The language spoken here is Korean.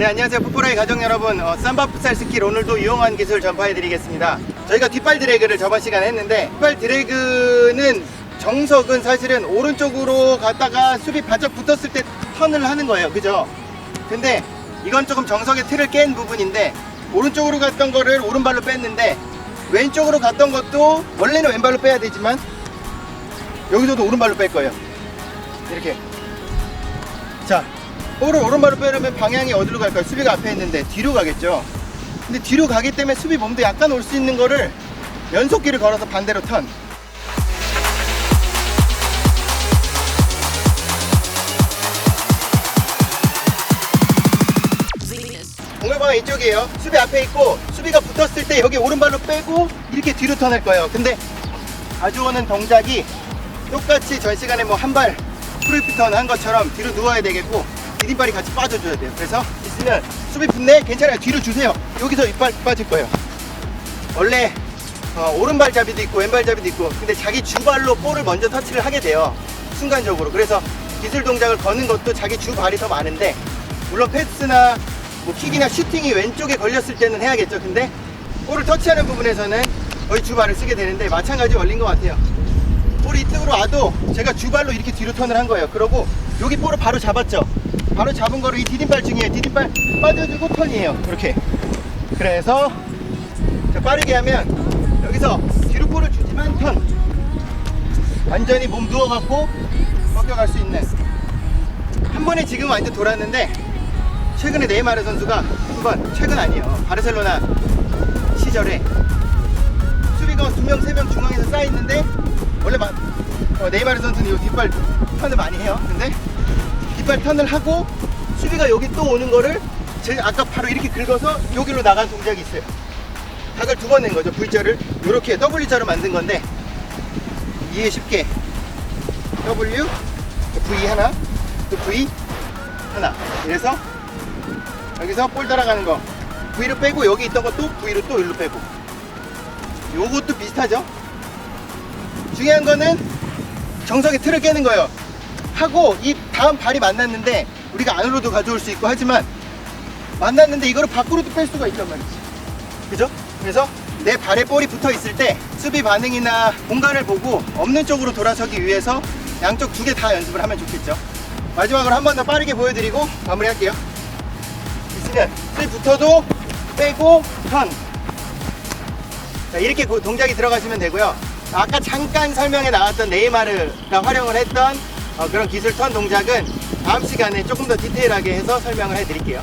네 안녕하세요. 풋보라의 가족 여러분. 어, 삼바 풋살 스킬 오늘도 유용한 기술 전파해 드리겠습니다. 저희가 뒷발 드래그를 저번 시간에 했는데 뒷발 드래그는 정석은 사실은 오른쪽으로 갔다가 수비 바짝 붙었을 때 턴을 하는 거예요. 그죠? 근데 이건 조금 정석의 틀을 깬 부분인데 오른쪽으로 갔던 거를 오른발로 뺐는데 왼쪽으로 갔던 것도 원래는 왼발로 빼야 되지만 여기서도 오른발로 뺄 거예요. 이렇게. 자 볼을 오른발로 빼려면 방향이 어디로 갈까요? 수비가 앞에 있는데 뒤로 가겠죠. 근데 뒤로 가기 때문에 수비 몸도 약간 올 수 있는 거를 연속기를 걸어서 반대로 턴. 공격방은 이쪽이에요. 수비 앞에 있고 수비가 붙었을 때 여기 오른발로 빼고 이렇게 뒤로 턴할 거예요. 근데 가져오는 동작이 똑같이 전 시간에 뭐 한 발 프리피턴 한 것처럼 뒤로 누워야 되겠고 디딤발이 같이 빠져줘야 돼요. 그래서 있으면 수비 붙네 괜찮아요. 뒤로 주세요. 여기서 이빨 빠질 거예요. 원래 어, 오른발잡이도 있고 왼발잡이도 있고 근데 자기 주발로 볼을 먼저 터치를 하게 돼요. 순간적으로. 그래서 기술 동작을 거는 것도 자기 주발이 더 많은데 물론 패스나 뭐 킥이나 슈팅이 왼쪽에 걸렸을 때는 해야겠죠. 근데 볼을 터치하는 부분에서는 거의 주발을 쓰게 되는데 마찬가지 원리인 것 같아요. 볼이 이쪽으로 와도 제가 주발로 이렇게 뒤로 턴을 한 거예요. 그러고 여기 볼을 바로 잡았죠. 바로 잡은 거를 이 디딤발 중에 디딤발 빠져주고 턴이에요. 이렇게. 그래서 자, 빠르게 하면 여기서 뒤로 볼을 주지만 턴. 완전히 몸 누워갖고 꺾여갈 수 있는. 한 번에 지금 완전 돌았는데 최근에 네이마르 선수가 한번 최근 아니에요. 바르셀로나 시절에 수비가 두 명, 세 명 중앙에서 쌓여 있는데 원래 마, 어, 네이마르 선수는 이 뒷발 턴을 많이 해요. 근데 뒷발 턴을 하고 수비가 여기 또 오는 거를 제 아까 바로 이렇게 긁어서 여기로 나간 동작이 있어요. 각을 두 번 낸 거죠. V자를 이렇게 W자로 만든 건데 이해 쉽게 W V 하나 또 V 하나 이래서 여기서 볼 따라가는 거 V로 빼고 여기 있던 것도 V로 또 일로 빼고 요것도 비슷하죠? 중요한 거는 정석의 틀을 깨는 거예요. 하고 이 다음 발이 만났는데 우리가 안으로도 가져올 수 있고 하지만 만났는데 이거를 밖으로도 뺄 수가 있단 말이지. 그죠? 그래서 내 발에 볼이 붙어 있을 때 수비 반응이나 공간을 보고 없는 쪽으로 돌아서기 위해서 양쪽 두 개 다 연습을 하면 좋겠죠. 마지막으로 한 번 더 빠르게 보여드리고 마무리할게요. 있으면 수비 붙어도 빼고 턴. 자, 이렇게 그 동작이 들어가시면 되고요. 아까 잠깐 설명에 나왔던 네이마르가 활용을 했던 어, 그런 기술 턴 동작은 다음 시간에 조금 더 디테일하게 해서 설명을 해드릴게요.